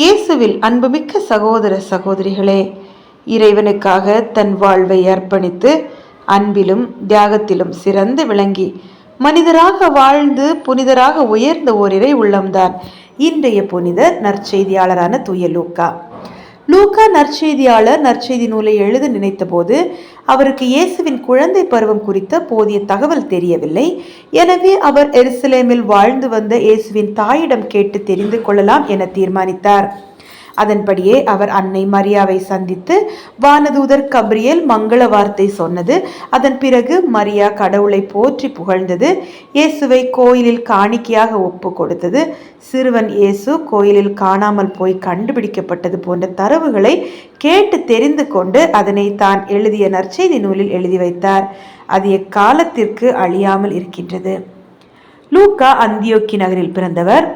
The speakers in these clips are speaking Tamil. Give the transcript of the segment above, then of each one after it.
இயேசுவில் அன்புமிக்க சகோதர சகோதரிகளே இறைவனுக்காக தன் வாழ்வை அர்ப்பணித்து அன்பிலும் தியாகத்திலும் சிறந்து விளங்கி மனிதராக வாழ்ந்து புனிதராக உயர்ந்த ஓரிரை உள்ளம்தான் இன்றைய புனிதர் நற்செய்தியாளரான துயலூக்கா. லூக்கா நற்செய்தியாளர் நற்செய்தி நூலை எழுத நினைத்தபோது அவருக்கு இயேசுவின் குழந்தை பருவம் குறித்த போதிய தகவல் தெரியவில்லை. எனவே அவர் எருசலேமில் வாழ்ந்து வந்த இயேசுவின் தாயிடம் கேட்டு தெரிந்து கொள்ளலாம் என தீர்மானித்தார். அதன்படியே அவர் அன்னை மரியாவை சந்தித்து வானதூதர் கப்ரியல் மங்கள வார்த்தை சொன்னது. அதன் பிறகு மரியா கடவுளை போற்றி புகழ்ந்தது. இயேசுவை கோயிலில் காணிக்கையாக ஒப்பு கொடுத்தது. சிறுவன் இயேசு கோயிலில் காணாமல் போய் கண்டுபிடிக்கப்பட்டது போன்ற தரவுகளை கேட்டு தெரிந்து கொண்டு அதனை தான் எழுதிய நற்செய்தி நூலில் எழுதி வைத்தார். அது எக்காலத்திற்கு அழியாமல் இருக்கின்றது. லூக்கா அந்தியோக்கி நகரில் பிறந்தவர்.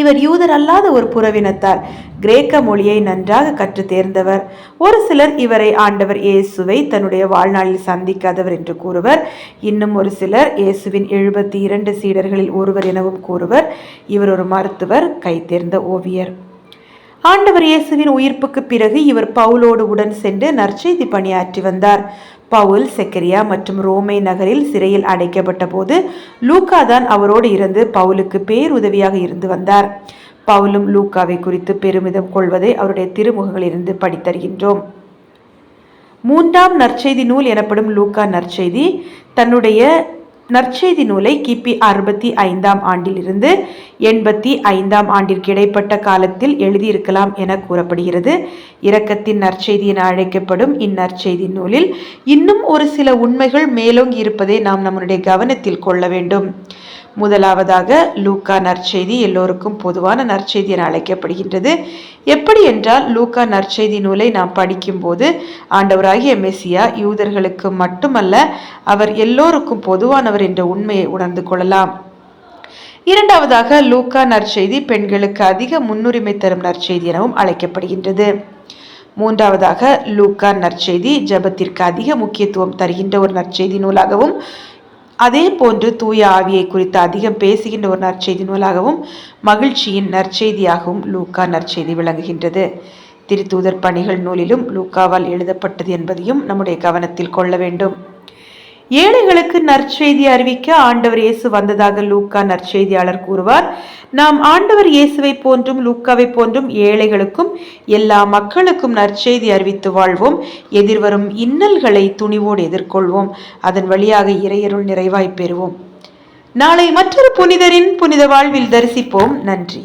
இவர் யூதர் அல்லாத ஒரு புறவினத்தார். கிரேக்க மொழியை நன்றாக கற்று தேர்ந்தவர் ஒரு சிலர் இவரை ஆண்டவர் இயேசுவை தன்னுடைய வாழ்நாளில் சந்திக்காதவர் என்று கூறுவர். இன்னும் ஒரு சிலர் இயேசுவின் எழுபத்தி இரண்டு சீடர்களில் ஒருவர் எனவும் கூறுவர். இவர் ஒரு மருத்துவர் கை தேர்ந்த ஓவியர். ஆண்டவர் இயேசுவின் உயிர்ப்புக்கு பிறகு இவர் பவுலோடு உடன் சென்று நற்செய்தி பணியாற்றி வந்தார். பவுல் செக்கரியா மற்றும் ரோமை நகரில் சிறையில் அடைக்கப்பட்ட போது லூக்கா தான் அவரோடு இருந்து பவுலுக்கு பேருதவியாக இருந்து வந்தார். பவுலும் லூக்காவை குறித்து பெருமிதம் கொள்வதை அவருடைய திருமுகங்களிலிருந்து படித்தருகின்றோம் மூன்றாம் நற்செய்தி நூல் எனப்படும் லூக்கா நற்செய்தி தன்னுடைய நற்செய்தி நூலை கிபி அறுபத்தி ஐந்தாம் ஆண்டிலிருந்து எண்பத்தி ஐந்தாம் ஆண்டிற்கு இடைப்பட்ட காலத்தில் எழுதியிருக்கலாம் என கூறப்படுகிறது. இரக்கத்தின் நற்செய்தி என அழைக்கப்படும் இந்நற்செய்தி நூலில் இன்னும் ஒரு சில உண்மைகள் மேலோங்கி இருப்பதை நாம் நம்முடைய கவனத்தில் கொள்ள வேண்டும். முதலாவதாக லூக்கா நற்செய்தி எல்லோருக்கும் பொதுவான நற்செய்தி என அழைக்கப்படுகின்றது. எப்படி என்றால் லூக்கா நற்செய்தி நூலை நாம் படிக்கும்போது ஆண்டவராகிய மெஸ்ஸியா யூதர்களுக்கு மட்டுமல்ல அவர் எல்லோருக்கும் பொதுவானவர் என்ற உண்மையை உணர்ந்து கொள்ளலாம். இரண்டாவதாக லூக்கா நற்செய்தி பெண்களுக்கு அதிக முன்னுரிமை தரும் நற்செய்தி எனவும் அழைக்கப்படுகின்றது. மூன்றாவதாக லூக்கா நற்செய்தி ஜபத்திற்கு அதிக முக்கியத்துவம் தருகின்ற ஒரு நற்செய்தி நூலாகவும் அதே போன்று தூய ஆவியை குறித்து அதிகம் பேசுகின்ற ஒரு நற்செய்தி நூலாகவும் மகிழ்ச்சியின் நற்செய்தியாகவும் லூக்கா நற்செய்தி விளங்குகின்றது. திருத்தூதர் பணிகள் நூலிலும் லூக்காவால் எழுதப்பட்டது என்பதையும் நம்முடைய கவனத்தில் கொள்ள வேண்டும். ஏழைகளுக்கு நற்செய்தி அறிவிக்க ஆண்டவர் இயேசு வந்ததாக லூக்கா நற்செய்தியாளர் கூறுவார். நாம் ஆண்டவர் இயேசுவை போன்றும் லூக்காவை போன்றும் ஏழைகளுக்கும் எல்லா மக்களுக்கும் நற்செய்தி அறிவித்து வாழ்வோம். எதிர்வரும் இன்னல்களை துணிவோடு எதிர்கொள்வோம். அதன் வழியாக இறையருள் நிறைவாய் பெறுவோம். நாளை மற்றொரு புனிதரின் புனித வாழ்வில் தரிசிப்போம். நன்றி.